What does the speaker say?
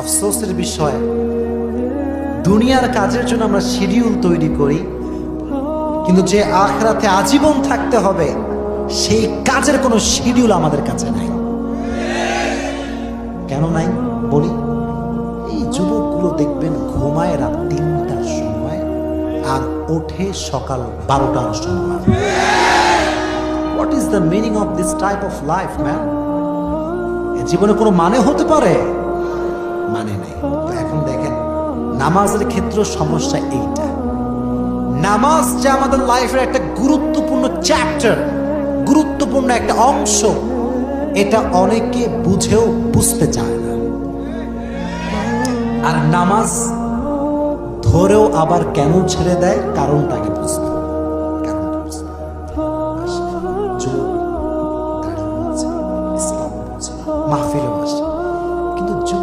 আফসোসের বিষয়। দুনিয়ার কাজের জন্য আমরা শিডিউল তৈরি করি, কিন্তু যে আখরাতে আজীবন থাকতে হবে, সেই কাজের কোনো শিডিউল আমাদের কাছে নাই। কেন নাই? বলি, এই যুবকগুলো দেখবেন ঘুমায় রাত তিনটার সময় আর ওঠে সকাল বারোটার সময়। What is the meaning of this type of life man জীবনে কোনো মানে হতে পারে? নামাজের ক্ষেত্রে সমস্যা এইটা। নামাজ যে আমাদের লাইফের একটা গুরুত্বপূর্ণ চ্যাপ্টার গুরুত্বপূর্ণ একটা অংশ, এটা অনেকে বুঝেও বুঝতে চায় না। আর নামাজ ধরেও আবার কেন ছেড়ে দেয়? কারণটাকে বুঝতে মাহফিলে বসে